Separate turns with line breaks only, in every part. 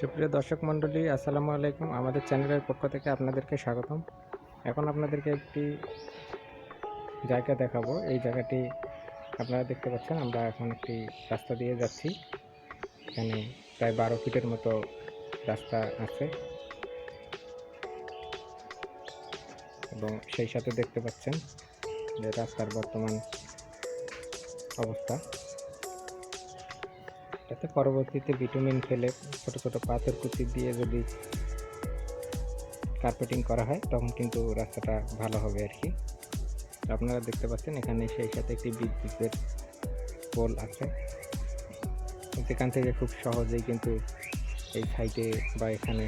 সুপ্রিয় দর্শক মণ্ডলী আসসালামু আলাইকুম আমাদের চ্যানেলের পক্ষ থেকে আপনাদেরকে স্বাগতম এখন আপনাদেরকে একটি জায়গা দেখাবো এই জায়গাটি আপনারা দেখতে পাচ্ছেন আমরা এখন একটি রাস্তা দিয়ে যাচ্ছি এখানে প্রায় বারো ফিটের মতো রাস্তা আছে এবং সেই সাথে দেখতে পাচ্ছেন যে রাস্তার বর্তমান অবস্থা যাতে পরবর্তীতে ভিটামিন ফেলে ছোট ছোট পাথর কুচি দিয়ে যদি কার্পেটিং করা হয় তখন কিন্তু রাস্তাটা ভালো হবে আর কি আপনারা দেখতে পাচ্ছেন এখানে সেই সাথে একটি বিদ্যুতের পোল আছে সেখান থেকে খুব সহজেই কিন্তু এই সাইটে বা এখানে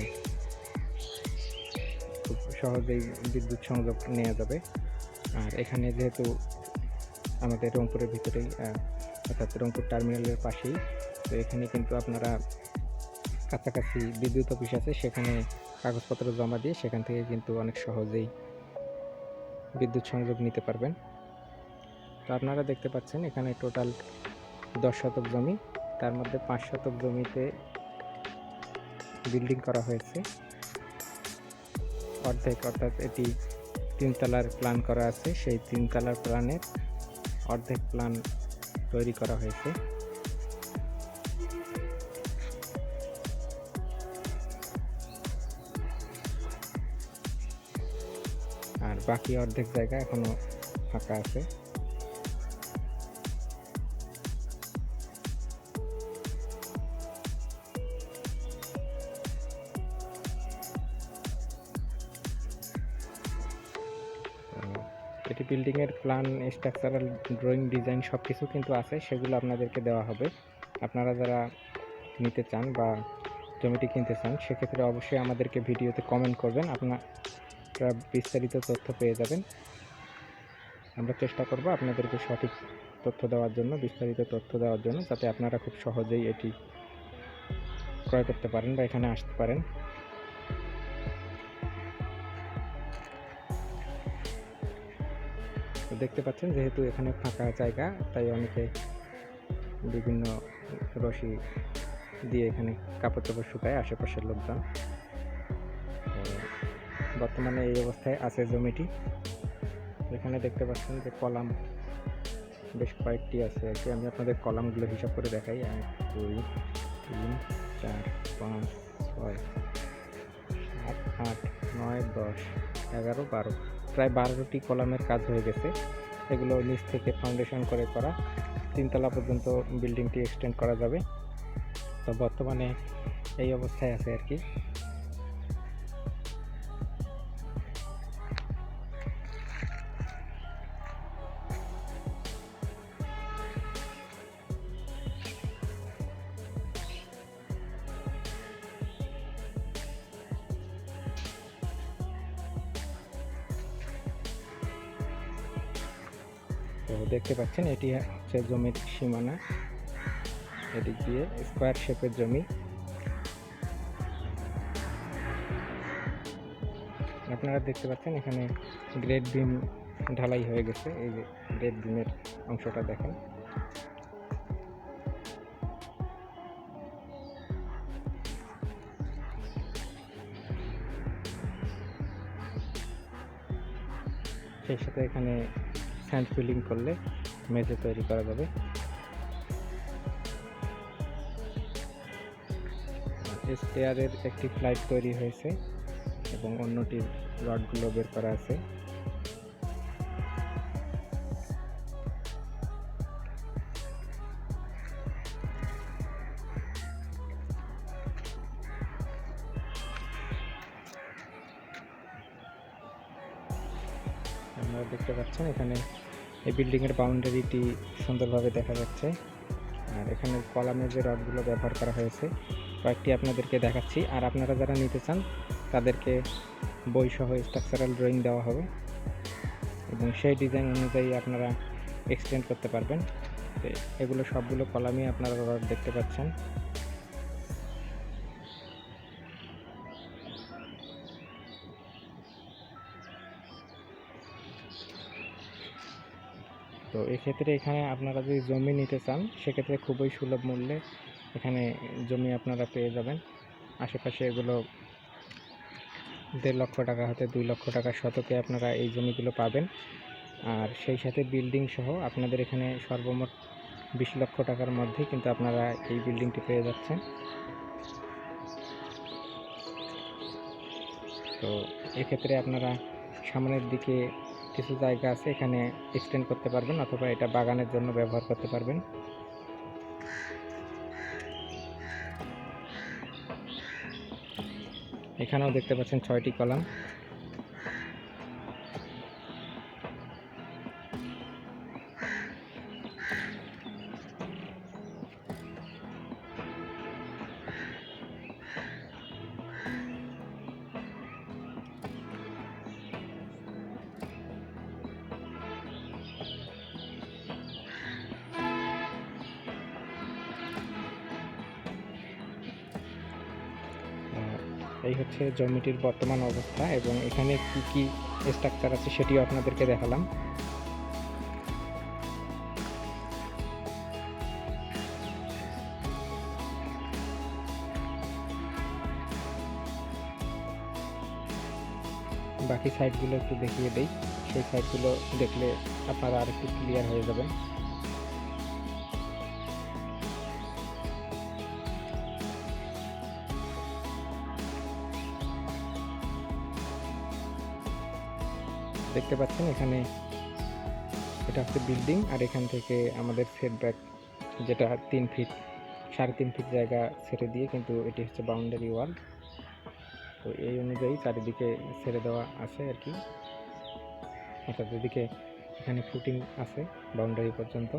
খুব সহজেই বিদ্যুৎ সংযোগ নেওয়া যাবে আর এখানে যেহেতু আমাদের রংপুরের ভিতরেই অর্থাৎ রংপুর টার্মিনালের পাশেই তো এখানে কিন্তু আপনারা কাছাকাছি বিদ্যুৎ অফিস আছে সেখানে কাগজপত্র জমা দিয়ে সেখান থেকে কিন্তু অনেক সহজেই বিদ্যুৎ সংযোগ নিতে পারবেন তো আপনারা দেখতে পাচ্ছেন এখানে টোটাল দশ শতক জমি তার মধ্যে পাঁচ শতক জমিতে বিল্ডিং করা হয়েছে অর্ধেক অর্থাৎ এটি তিনতলার প্ল্যান করা আছে সেই তিনতলার প্ল্যানের অর্ধেক প্ল্যান তৈরি করা হয়েছে বাকি অর্ধেক জায়গা এখনো ফাঁকা আছে এটি বিল্ডিংয়ের প্ল্যান স্ট্রাকচারাল ড্রয়িং ডিজাইন সব কিছু কিন্তু আছে সেগুলো আপনাদেরকে দেওয়া হবে আপনারা যারা নিতে চান বা জমিটি কিনতে চান সেক্ষেত্রে অবশ্যই আমাদেরকে ভিডিওতে কমেন্ট করবেন আপনার আপনারা বিস্তারিত তথ্য পেয়ে যাবেন আমরা চেষ্টা করব আপনাদেরকে সঠিক তথ্য দেওয়ার জন্য বিস্তারিত তথ্য দেওয়ার জন্য যাতে আপনারা খুব সহজেই এটি ক্রয় করতে পারেন বা এখানে আসতে পারেন দেখতে পাচ্ছেন যেহেতু এখানে ফাঁকা জায়গা তাই অনেকে বিভিন্ন রশি দিয়ে এখানে কাপড় চাপড় শুকায় আশেপাশের লোকজন বর্তমানে এই অবস্থায় আছে জমিটি এখানে দেখতে পাচ্ছেন যে কলাম বেশ কয়েকটি আছে আর কি আমি আপনাদের কলামগুলো হিসাব করে দেখাই এক দুই তিন চার পাঁচ ছয় সাত আট নয় দশ এগারো বারো প্রায় বারোটি কলামের কাজ হয়ে গেছে এগুলো নিচ থেকে ফাউন্ডেশন করে করা তিনতলা পর্যন্ত বিল্ডিংটি এক্সটেন্ড করা যাবে তো বর্তমানে এই অবস্থায় আছে আর কি তো দেখতে পাচ্ছেন এটি হচ্ছে জমির সীমানা এদিক দিয়ে স্কোয়ার শেপের জমি আপনারা দেখতে পাচ্ছেন এখানে গ্রেট বিম ঢালাই হয়ে গেছে এই যে গ্রেট বিমের অংশটা দেখেন সেই সাথে এখানে স্যান্ড ফিলিং করলে মেঝে তৈরি করা যাবে স্টেয়ারের একটি ফ্লাইট তৈরি হয়েছে এবং অন্যটির রডগুলো বের করা আছে আপনারা দেখতে পাচ্ছেন এখানে এই বিল্ডিংয়ের বাউন্ডারিটি সুন্দরভাবে দেখা যাচ্ছে আর এখানে কলামের যে রডগুলো ব্যবহার করা হয়েছে কয়েকটি আপনাদেরকে দেখাচ্ছি আর আপনারা যারা নিতে চান তাদেরকে বইসহ স্ট্রাকচারাল ড্রয়িং দেওয়া হবে এবং সেই ডিজাইন অনুযায়ী আপনারা এক্সটেন্ড করতে পারবেন এগুলো সবগুলো কলামই আপনারা রড দেখতে পাচ্ছেন তো এক্ষেত্রে এখানে আপনারা যদি জমি নিতে চান সেক্ষেত্রে খুবই সুলভ মূল্যে এখানে জমি আপনারা পেয়ে যাবেন আশেপাশে এগুলো দেড় লক্ষ টাকা হতে দুই লক্ষ টাকা শতকে আপনারা এই জমিগুলো পাবেন আর সেই সাথে বিল্ডিং সহ আপনাদের এখানে সর্বমোট বিশ লক্ষ টাকার মধ্যে কিন্তু আপনারা এই বিল্ডিংটি পেয়ে যাচ্ছেন তো এক্ষেত্রে আপনারা সামনের দিকে কিছু জায়গা আছে এখানে এক্সটেন্ড করতে পারবেন অথবা এটা বাগানের জন্য ব্যবহার করতে পারবেন এখানেও দেখতে পাচ্ছেন ছয়টি কলাম এই হচ্ছে জমিটির বর্তমান অবস্থা এবং এখানে কি কি স্ট্রাকচার আছে সেটিও আপনাদেরকে দেখালাম বাকি সাইডগুলো একটু দেখিয়ে দেই সেই সাইডগুলো দেখলে আপনারা আর একটু ক্লিয়ার হয়ে যাবেন দেখতে পাচ্ছেন এখানে এটা হচ্ছে বিল্ডিং আর এখান থেকে আমাদের সেটব্যাক যেটা তিন ফিট সাড়ে তিন ফিট জায়গা ছেড়ে দিয়ে কিন্তু এটি হচ্ছে বাউন্ডারি ওয়াল তো এই অনুযায়ী চারিদিকে ছেড়ে দেওয়া আছে আর কি অর্থাৎ এদিকে এখানে ফুটিং আছে বাউন্ডারি পর্যন্ত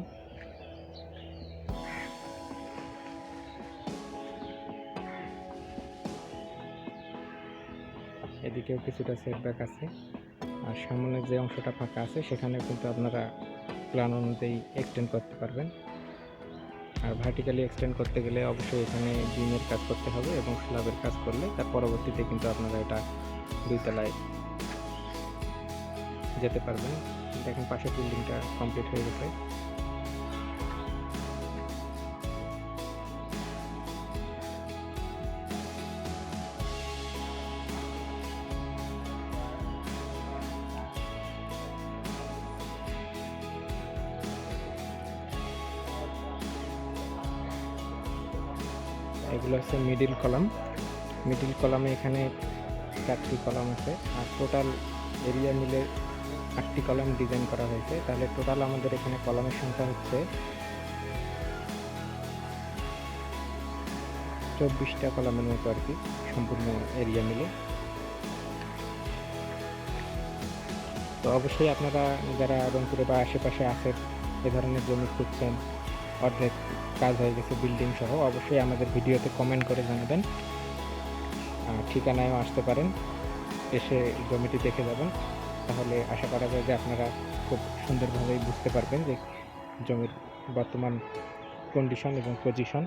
এদিকেও কিছুটা সেটব্যাক আছে আর সামনে যে অংশটা ফাঁকা আছে সেখানে কিন্তু আপনারা প্ল্যান অনুযায়ী এক্সটেন্ড করতে পারবেন আর ভার্টিক্যালি এক্সটেন্ড করতে গেলে অবশ্যই এখানে বিমের কাজ করতে হবে এবং স্ল্যাবের কাজ করলে তার পরবর্তীতে কিন্তু আপনারা এটা দুইতলায় যেতে পারবেন দেখেন পাশের বিল্ডিংটা কমপ্লিট হয়ে গেছে এগুলো হচ্ছে মিডিল কলাম মিডিল কলামে এখানে চারটি কলাম আছে আর টোটাল এরিয়া মিলে আটটি কলাম ডিজাইন করা হয়েছে তাহলে টোটাল আমাদের এখানে কলামের সংখ্যা হচ্ছে চব্বিশটা কলামের মতো আর কি সম্পূর্ণ এরিয়া মিলে তো অবশ্যই আপনারা যারা রংপুরে বা আশেপাশে আছেন এ ধরনের জমি খুঁজছেন অর্ধেক কাজ হয়ে গেছে বিল্ডিং সহ অবশ্যই আমাদের ভিডিওতে কমেন্ট করে জানাবেন ঠিকানায়ও আসতে পারেন এসে জমিটি দেখে যাবেন তাহলে আশা করা যায় যে আপনারা খুব সুন্দরভাবেই বুঝতে পারবেন যে জমির বর্তমান কন্ডিশন এবং পজিশন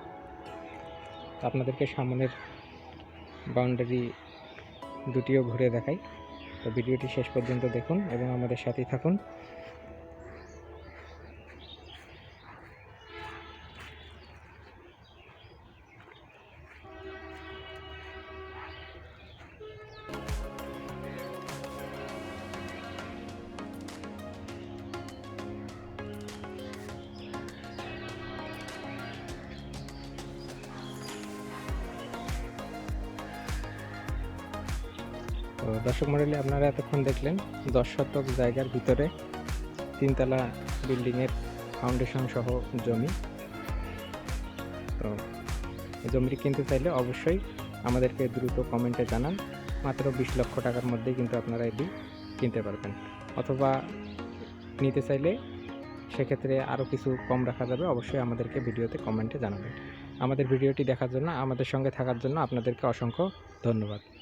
আপনাদেরকে সামনের বাউন্ডারি দুটিও ঘুরে দেখাই তো ভিডিওটি শেষ পর্যন্ত দেখুন এবং আমাদের সাথেই থাকুন তো দর্শক মন্ডলী আপনারা এতক্ষণ দেখলেন দশ শতক জায়গার ভিতরে তিনতলা বিল্ডিংয়ের ফাউন্ডেশন সহ জমি তো জমিটি কিনতে চাইলে অবশ্যই আমাদেরকে দ্রুত কমেন্টে জানান মাত্র বিশ লক্ষ টাকার মধ্যে কিন্তু আপনারা এটি কিনতে পারবেন অথবা নিতে চাইলে সেক্ষেত্রে আরও কিছু কম রাখা যাবে অবশ্যই আমাদেরকে ভিডিওতে কমেন্টে জানাবেন আমাদের ভিডিওটি দেখার জন্য আমাদের সঙ্গে থাকার জন্য আপনাদেরকে অসংখ্য ধন্যবাদ